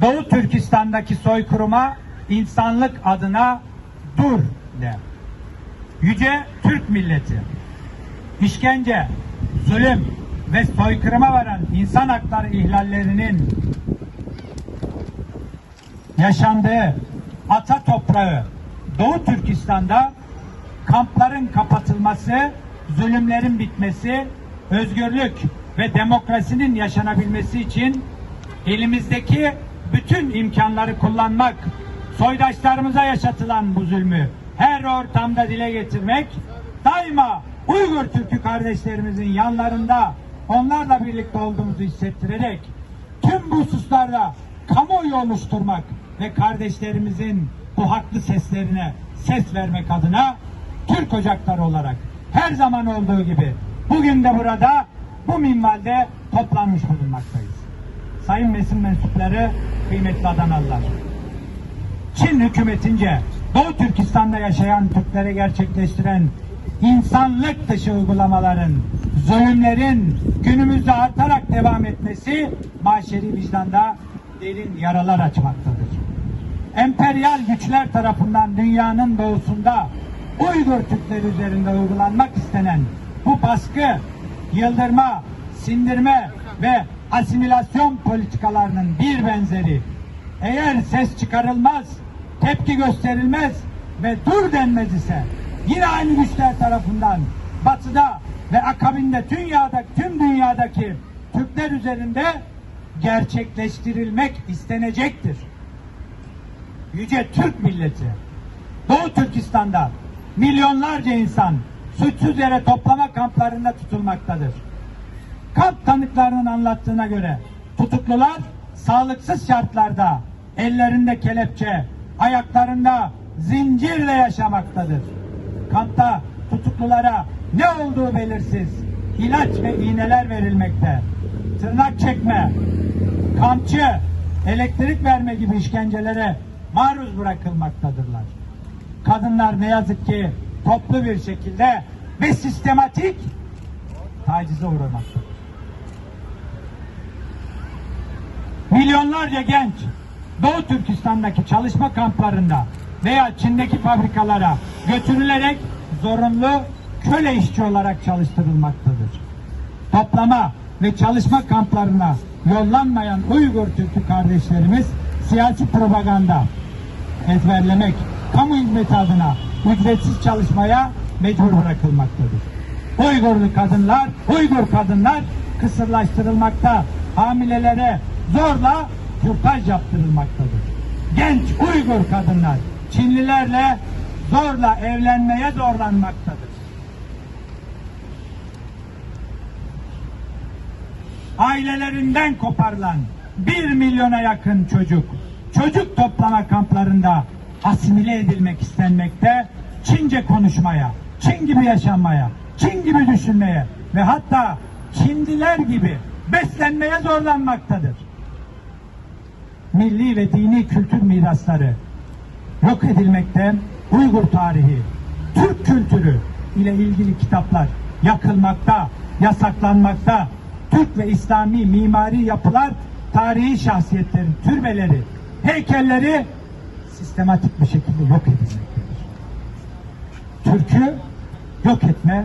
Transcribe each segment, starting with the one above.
Doğu Türkistan'daki soykırıma insanlık adına dur de. Yüce Türk milleti işkence, zulüm ve soykırıma varan insan hakları ihlallerinin yaşandığı ata toprağı Doğu Türkistan'da kampların kapatılması, zulümlerin bitmesi, özgürlük ve demokrasinin yaşanabilmesi için elimizdeki bütün imkanları kullanmak, soydaşlarımıza yaşatılan bu zulmü her ortamda dile getirmek, daima Uygur Türk'ü kardeşlerimizin yanlarında onlarla birlikte olduğumuzu hissettirerek tüm bu hususlarda kamuoyu oluşturmak ve kardeşlerimizin bu haklı seslerine ses vermek adına Türk Ocakları olarak her zaman olduğu gibi bugün de burada bu minvalde toplanmış bulunmaktayız. Sayın mesin mensupları, kıymetli Adanalılar. Çin hükümetince Doğu Türkistan'da yaşayan Türklere gerçekleştiren insanlık dışı uygulamaların, zulümlerin günümüzde artarak devam etmesi maşeri vicdanda derin yaralar açmaktadır. Emperyal güçler tarafından dünyanın doğusunda Uygur Türkleri üzerinde uygulanmak istenen bu baskı, yıldırma, sindirme ve asimilasyon politikalarının bir benzeri eğer ses çıkarılmaz, tepki gösterilmez ve dur denmez ise yine aynı güçler tarafından batıda ve akabinde dünyada, tüm dünyadaki Türkler üzerinde gerçekleştirilmek istenecektir. Yüce Türk milleti Doğu Türkistan'da milyonlarca insan suçsuz yere toplama kamplarında tutulmaktadır. Kamp tanıklarının anlattığına göre tutuklular sağlıksız şartlarda ellerinde kelepçe, ayaklarında zincirle yaşamaktadır. Kampta tutuklulara ne olduğu belirsiz ilaç ve iğneler verilmekte. Tırnak çekme, kamçı, elektrik verme gibi işkencelere maruz bırakılmaktadırlar. Kadınlar ne yazık ki toplu bir şekilde ve sistematik tacize uğramaktadır. Milyonlarca genç Doğu Türkistan'daki çalışma kamplarında veya Çin'deki fabrikalara götürülerek zorunlu köle işçi olarak çalıştırılmaktadır. Toplama ve çalışma kamplarına yollanmayan Uygur Türk'ü kardeşlerimiz siyasi propaganda ezberlemek, kamu hizmeti adına ücretsiz çalışmaya mecbur bırakılmaktadır. Uygurlu kadınlar, Uygur kadınlar kısırlaştırılmakta, hamilelere zorla kürtaj yaptırılmaktadır. Genç Uygur kadınlar Çinlilerle zorla evlenmeye zorlanmaktadır. Ailelerinden koparılan bir milyona yakın çocuk çocuk toplama kamplarında asimile edilmek istenmekte, Çince konuşmaya, Çin gibi yaşanmaya, Çin gibi düşünmeye ve hatta Çinliler gibi beslenmeye zorlanmaktadır. Milli ve dini kültür mirasları yok edilmekte, Uygur tarihi, Türk kültürü ile ilgili kitaplar yakılmakta, yasaklanmakta, Türk ve İslami mimari yapılar, tarihi şahsiyetlerin türbeleri, heykelleri sistematik bir şekilde yok edilmektedir. Türk'ü yok etme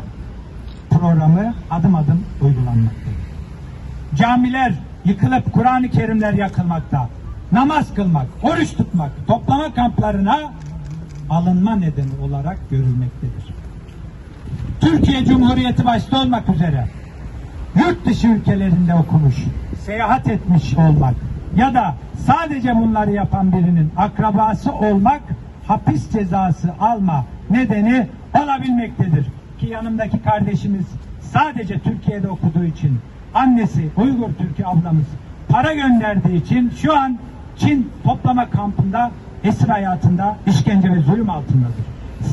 programı adım adım uygulanmaktadır. Camiler yıkılıp Kur'an-ı Kerimler yakılmakta. Namaz kılmak, oruç tutmak, toplama kamplarına alınma nedeni olarak görülmektedir. Türkiye Cumhuriyeti başta olmak üzere yurt dışı ülkelerinde okumuş, seyahat etmiş olmak ya da sadece bunları yapan birinin akrabası olmak hapis cezası alma nedeni olabilmektedir. Ki yanımdaki kardeşimiz sadece Türkiye'de okuduğu için annesi Uygur Türk'ü ablamız para gönderdiği için şu an Çin toplama kampında esir hayatında işkence ve zulüm altındadır.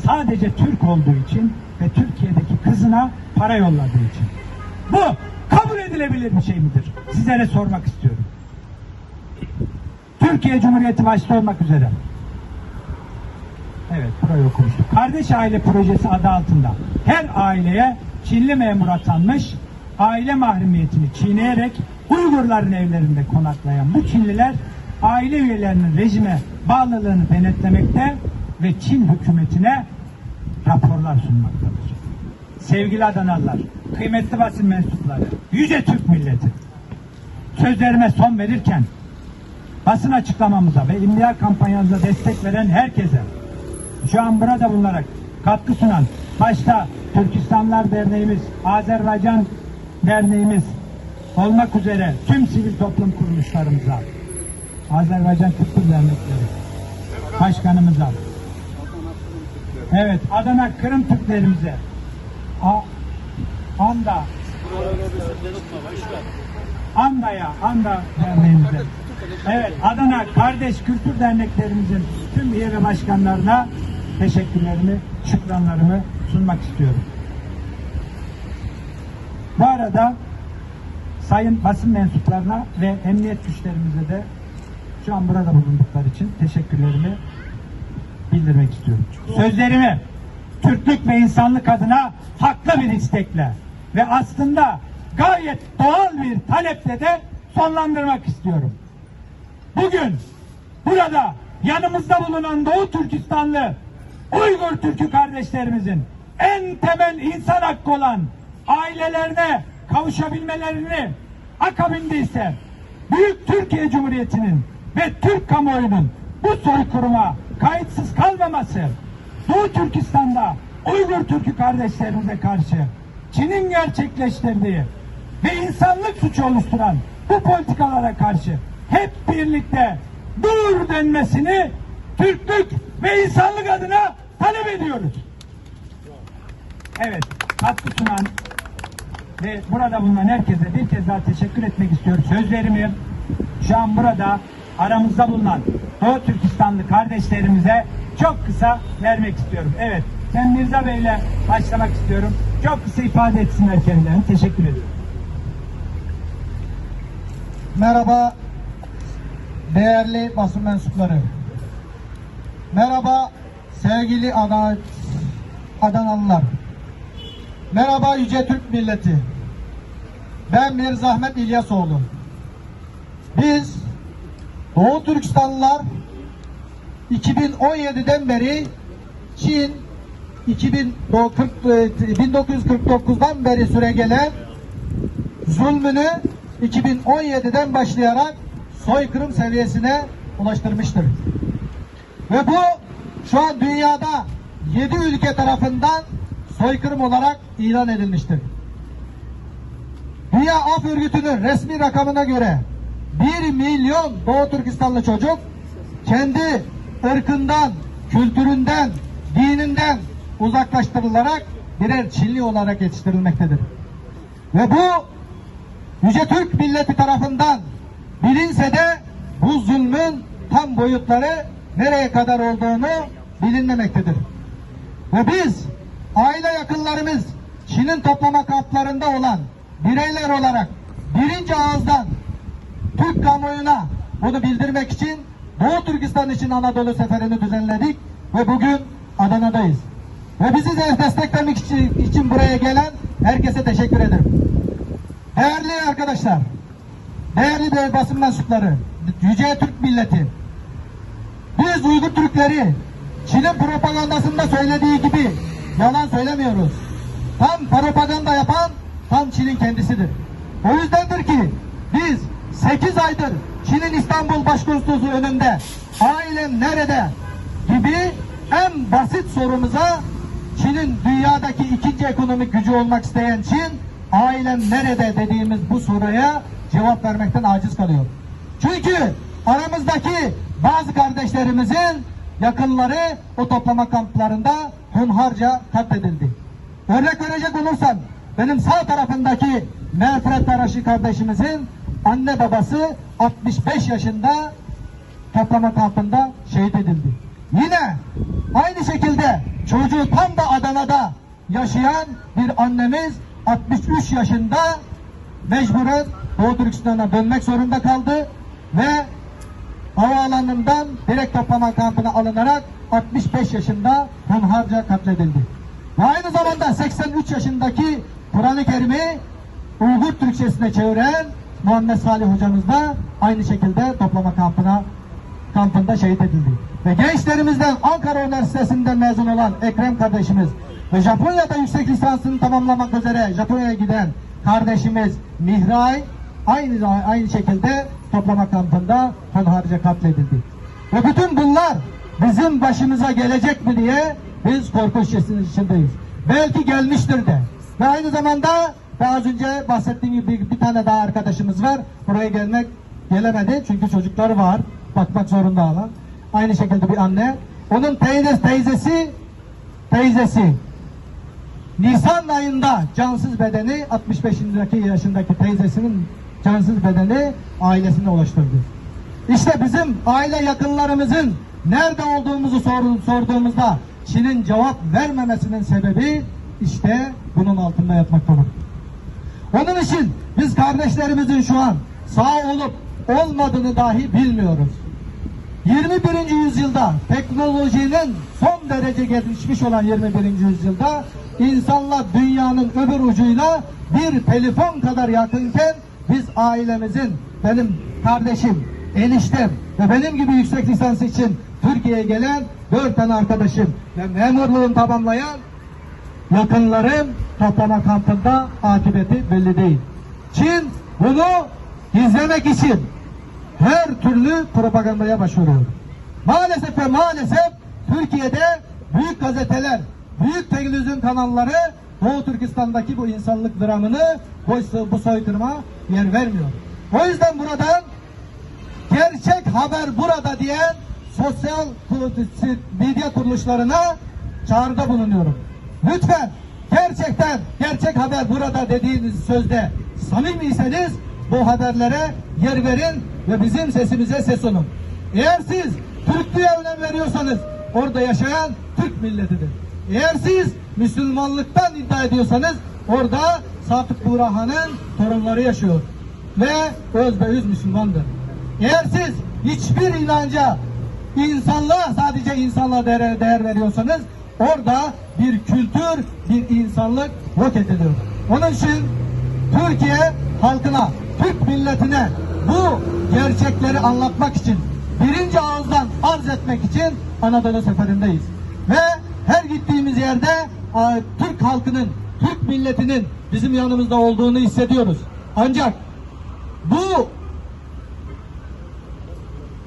Sadece Türk olduğu için ve Türkiye'deki kızına para yolladığı için. Bu kabul edilebilir bir şey midir? Sizlere sormak istiyorum. Türkiye Cumhuriyeti başta olmak üzere. Evet, burayı okumuştuk. Kardeş Aile Projesi adı altında her aileye Çinli memur atanmış aile mahremiyetini çiğneyerek Uygurların evlerinde konaklayan bu Çinliler aile üyelerinin rejime bağlılığını denetlemekte ve Çin hükümetine raporlar sunmaktadır. Sevgili Adanalılar, kıymetli basın mensupları, yüce Türk milleti, sözlerime son verirken basın açıklamamıza ve imla kampanyamıza destek veren herkese şu an burada bulunarak katkı sunan başta Türkistanlar Derneğimiz, Azerbaycan Derneğimiz olmak üzere tüm sivil toplum kuruluşlarımıza, Azerbaycan Kültür Dernekleri, Başkanımıza, evet Adana Kırım Türklerimize, A, Anda, Anda'ya, Anda Derneğimize, evet Adana Kardeş Kültür Derneklerimizin tüm üye başkanlarına teşekkürlerimi, şükranlarımı sunmak istiyorum. Bu arada sayın basın mensuplarına ve emniyet güçlerimize de şu an burada bulundukları için teşekkürlerimi bildirmek istiyorum. Sözlerimi Türklük ve insanlık adına haklı bir istekle ve aslında gayet doğal bir taleple de sonlandırmak istiyorum. Bugün burada yanımızda bulunan Doğu Türkistanlı Uygur Türk'ü kardeşlerimizin en temel insan hakkı olan ailelerine kavuşabilmelerini akabinde ise Büyük Türkiye Cumhuriyeti'nin ve Türk kamuoyunun bu soykırıma kayıtsız kalmaması Doğu Türkistan'da Uygur Türk'ü kardeşlerimize karşı Çin'in gerçekleştirdiği ve insanlık suçu oluşturan bu politikalara karşı hep birlikte dur denmesini Türklük ve insanlık adına talep ediyoruz. Evet, katkı sunan ve burada bulunan herkese bir kez daha teşekkür etmek istiyorum. Sözlerimi şu an burada aramızda bulunan Doğu Türkistanlı kardeşlerimize çok kısa vermek istiyorum. Evet, ben Mirza Bey ile başlamak istiyorum. Çok kısa ifade etsinler kendilerini. Teşekkür ediyorum. Merhaba değerli basın mensupları. Merhaba sevgili Adana, Adanalılar. Merhaba Yüce Türk milleti. Ben Mirza Ahmet İlyasoğlu. Biz Doğu Türkistanlılar 2017'den beri Çin 2040 1949'dan beri süre gelen zulmünü 2017'den başlayarak soykırım seviyesine ulaştırmıştır. Ve bu şu an dünyada 7 ülke tarafından soykırım olarak ilan edilmiştir. Dünya Af Örgütü'nün resmi rakamına göre 1 milyon Doğu Türkistanlı çocuk kendi ırkından, kültüründen, dininden uzaklaştırılarak birer Çinli olarak yetiştirilmektedir. Ve bu Yüce Türk milleti tarafından bilinse de bu zulmün tam boyutları nereye kadar olduğunu bilinmemektedir. Ve biz aile yakınlarımız Çin'in toplama kamplarında olan bireyler olarak birinci ağızdan Türk kamuoyuna bunu bildirmek için Doğu Türkistan için Anadolu seferini düzenledik ve bugün Adana'dayız. Ve bizi de desteklemek için, buraya gelen herkese teşekkür ederim. Değerli arkadaşlar, değerli de basın mensupları, Yüce Türk milleti, biz Uygur Türkleri Çin'in propagandasında söylediği gibi yalan söylemiyoruz. Tam propaganda yapan tam Çin'in kendisidir. O yüzdendir ki biz 8 aydır Çin'in İstanbul Başkonsolosluğu önünde ailem nerede gibi en basit sorumuza Çin'in dünyadaki ikinci ekonomik gücü olmak isteyen Çin ailem nerede dediğimiz bu soruya cevap vermekten aciz kalıyor. Çünkü aramızdaki bazı kardeşlerimizin yakınları o toplama kamplarında hunharca katledildi. Örnek verecek olursam benim sağ tarafındaki Mehmet Taraşı kardeşimizin anne babası 65 yaşında toplama kampında şehit edildi. Yine aynı şekilde çocuğu tam da Adana'da yaşayan bir annemiz 63 yaşında mecburen Doğu Türkistan'a dönmek zorunda kaldı ve havaalanından direkt toplama kampına alınarak 65 yaşında hunharca katledildi. Ve aynı zamanda 83 yaşındaki Kur'an-ı Kerim'i Uygur Türkçesine çeviren Muhammed Salih hocamız da aynı şekilde toplama kampına kampında şehit edildi. Ve gençlerimizden Ankara Üniversitesi'nden mezun olan Ekrem kardeşimiz ve Japonya'da yüksek lisansını tamamlamak üzere Japonya'ya giden kardeşimiz Mihray aynı aynı şekilde toplama kampında tenharice katledildi. Ve bütün bunlar bizim başımıza gelecek mi diye biz korku içindeyiz. Belki gelmiştir de. Ve aynı zamanda ve az önce bahsettiğim gibi bir, bir tane daha arkadaşımız var. Buraya gelmek gelemedi çünkü çocukları var. Bakmak zorunda olan. Aynı şekilde bir anne. Onun teyze, teyzesi teyzesi Nisan ayında cansız bedeni 65 yaşındaki teyzesinin cansız bedeni ailesine ulaştırdı. İşte bizim aile yakınlarımızın nerede olduğumuzu sor- sorduğumuzda Çin'in cevap vermemesinin sebebi işte bunun altında yatmaktadır. Onun için biz kardeşlerimizin şu an sağ olup olmadığını dahi bilmiyoruz. 21. yüzyılda teknolojinin son derece gelişmiş olan 21. yüzyılda insanlar dünyanın öbür ucuyla bir telefon kadar yakınken biz ailemizin benim kardeşim, eniştem ve benim gibi yüksek lisans için Türkiye'ye gelen dört tane arkadaşım ve memurluğunu tamamlayan yakınlarım toplama kampında akıbeti belli değil. Çin bunu gizlemek için her türlü propagandaya başvuruyor. Maalesef ve maalesef Türkiye'de büyük gazeteler, büyük televizyon kanalları Doğu Türkistan'daki bu insanlık dramını, bu, bu soykırıma yer vermiyor. O yüzden buradan gerçek haber burada diyen sosyal medya kuruluşlarına çağrıda bulunuyorum. Lütfen gerçekten gerçek haber burada dediğiniz sözde samimiyseniz bu haberlere yer verin ve bizim sesimize ses olun. Eğer siz Türklüğe önem veriyorsanız orada yaşayan Türk milletidir. Eğer siz Müslümanlıktan iddia ediyorsanız orada Sadık Burhan'ın torunları yaşıyor ve özbeüz Müslümandır. Eğer siz hiçbir inanca, insanlığa sadece insanlığa değer, değer veriyorsanız orada bir kültür, bir insanlık yok ediliyor. Onun için Türkiye halkına, Türk milletine bu gerçekleri anlatmak için, birinci ağızdan arz etmek için Anadolu seferindeyiz. Ve her gittiğimiz yerde Türk halkının, Türk milletinin bizim yanımızda olduğunu hissediyoruz. Ancak bu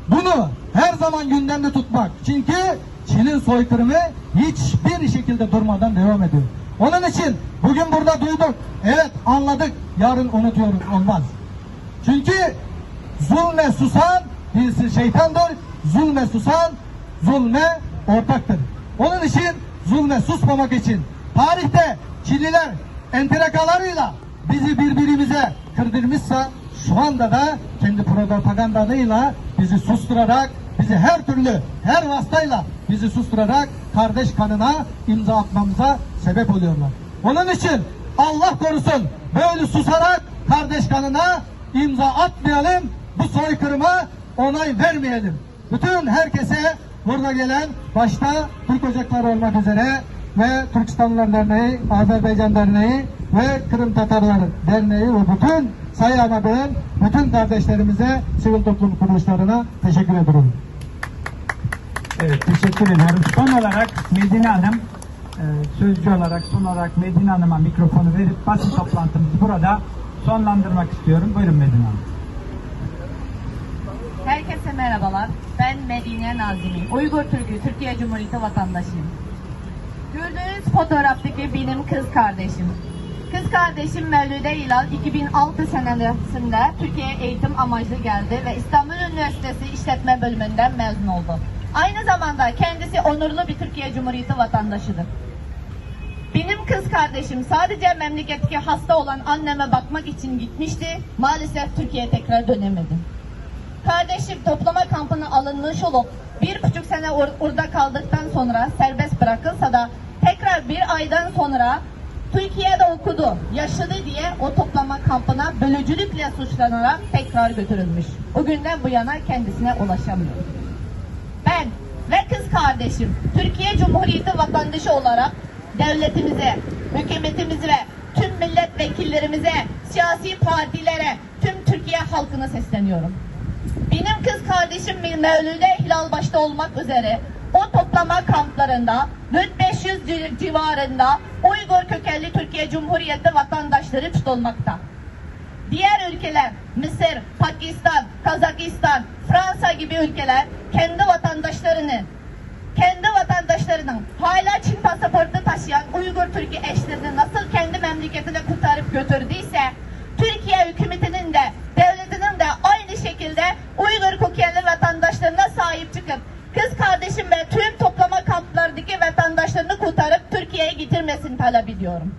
bunu her zaman gündemde tutmak. Çünkü Çin'in soykırımı hiçbir şekilde durmadan devam ediyor. Onun için bugün burada duyduk. Evet anladık. Yarın unutuyoruz. Olmaz. Çünkü zulme susan birisi şeytandır. Zulme susan zulme ortaktır. Onun için zulme susmamak için tarihte Çinliler entrikalarıyla bizi birbirimize kırdırmışsa şu anda da kendi propagandalarıyla bizi susturarak, bizi her türlü, her vasıtayla bizi susturarak kardeş kanına imza atmamıza sebep oluyorlar. Onun için Allah korusun böyle susarak kardeş kanına imza atmayalım, bu soykırıma onay vermeyelim. Bütün herkese burada gelen başta Türk Ocakları olmak üzere ve Türkistanlılar Derneği, Azerbaycan Derneği ve Kırım Tatarları Derneği ve bütün sayamadığım bütün kardeşlerimize, sivil toplum kuruluşlarına teşekkür ederim. Evet teşekkür ediyorum. Son olarak Medine Hanım e, sözcü olarak son olarak Medine Hanım'a mikrofonu verip basın toplantımızı burada sonlandırmak istiyorum. Buyurun Medine Hanım. Herkese merhabalar. Ben Medine Nazimi. Uygur Türk'ü, Türkiye Cumhuriyeti vatandaşıyım. Gördüğünüz fotoğraftaki benim kız kardeşim. Kız kardeşim Mevlüde İlal 2006 senesinde Türkiye eğitim amaçlı geldi ve İstanbul Üniversitesi İşletme Bölümünden mezun oldu. Aynı zamanda kendisi onurlu bir Türkiye Cumhuriyeti vatandaşıdır. Benim kız kardeşim sadece memleketteki hasta olan anneme bakmak için gitmişti. Maalesef Türkiye'ye tekrar dönemedi. Kardeşim toplama kampına alınmış olup bir buçuk sene or- orada kaldıktan sonra serbest bırakılsa da tekrar bir aydan sonra Türkiye'de okudu, yaşadı diye o toplama kampına bölücülükle suçlanarak tekrar götürülmüş. O günden bu yana kendisine ulaşamıyor. Ben ve kız kardeşim Türkiye Cumhuriyeti vatandaşı olarak devletimize, hükümetimize ve tüm milletvekillerimize, siyasi partilere, tüm Türkiye halkına sesleniyorum. Benim kız kardeşim Mevlüde Hilal başta olmak üzere o toplama kamplarında 4500 ci- civarında Uygur kökenli Türkiye Cumhuriyeti vatandaşları tutulmakta. Diğer ülkeler Mısır, Pakistan, Kazakistan, Fransa gibi ülkeler kendi vatandaşlarını kendi vatandaşlarının hala Çin pasaportu taşıyan Uygur Türkiye eşlerini nasıl kendi memleketine kurtarıp götürdüyse Türkiye hükümetinin de şekilde Uygur kökenli vatandaşlarına sahip çıkıp kız kardeşim ve tüm toplama kamplarındaki vatandaşlarını kurtarıp Türkiye'ye getirmesini talep ediyorum.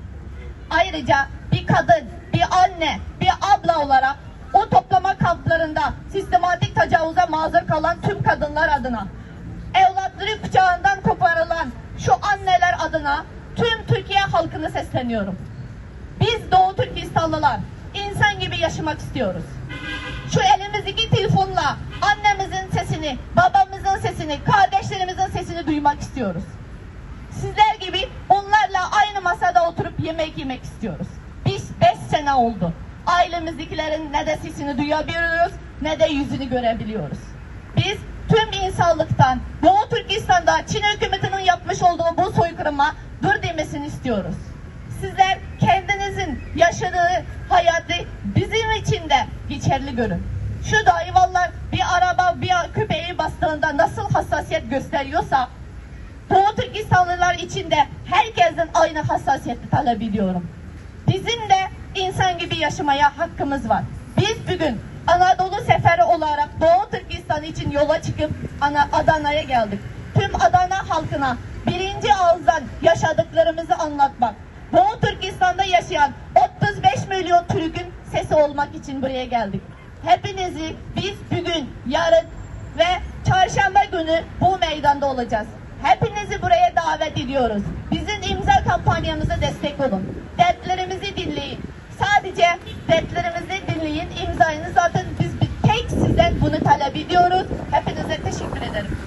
Ayrıca bir kadın, bir anne, bir abla olarak o toplama kamplarında sistematik tecavüze maruz kalan tüm kadınlar adına, evlatları kucağından koparılan şu anneler adına tüm Türkiye halkını sesleniyorum. Biz Doğu Türkistanlılar insan gibi yaşamak istiyoruz. Şu elimizdeki telefonla annemizin sesini, babamızın sesini, kardeşlerimizin sesini duymak istiyoruz. Sizler gibi onlarla aynı masada oturup yemek yemek istiyoruz. Biz beş sene oldu. Ailemizdekilerin ne de sesini duyabiliyoruz ne de yüzünü görebiliyoruz. Biz tüm insanlıktan Doğu Türkistan'da Çin hükümetinin yapmış olduğu bu soykırıma dur demesini istiyoruz. Sizler yaşadığı hayatı bizim için de geçerli görün. Şu dayıvallar bir araba bir köpeği bastığında nasıl hassasiyet gösteriyorsa Doğu Türkistanlılar için de herkesin aynı hassasiyeti talep ediyorum. Bizim de insan gibi yaşamaya hakkımız var. Biz bugün Anadolu seferi olarak Doğu Türkistan için yola çıkıp Ana- Adana'ya geldik. Tüm Adana halkına birinci ağızdan yaşadıklarımızı anlatmak. Doğu Türkistan'da yaşayan 35 milyon Türk'ün sesi olmak için buraya geldik. Hepinizi biz bugün, yarın ve çarşamba günü bu meydanda olacağız. Hepinizi buraya davet ediyoruz. Bizim imza kampanyamıza destek olun. Dertlerimizi dinleyin. Sadece dertlerimizi dinleyin, imzayını zaten biz tek sizden bunu talep ediyoruz. Hepinize teşekkür ederim.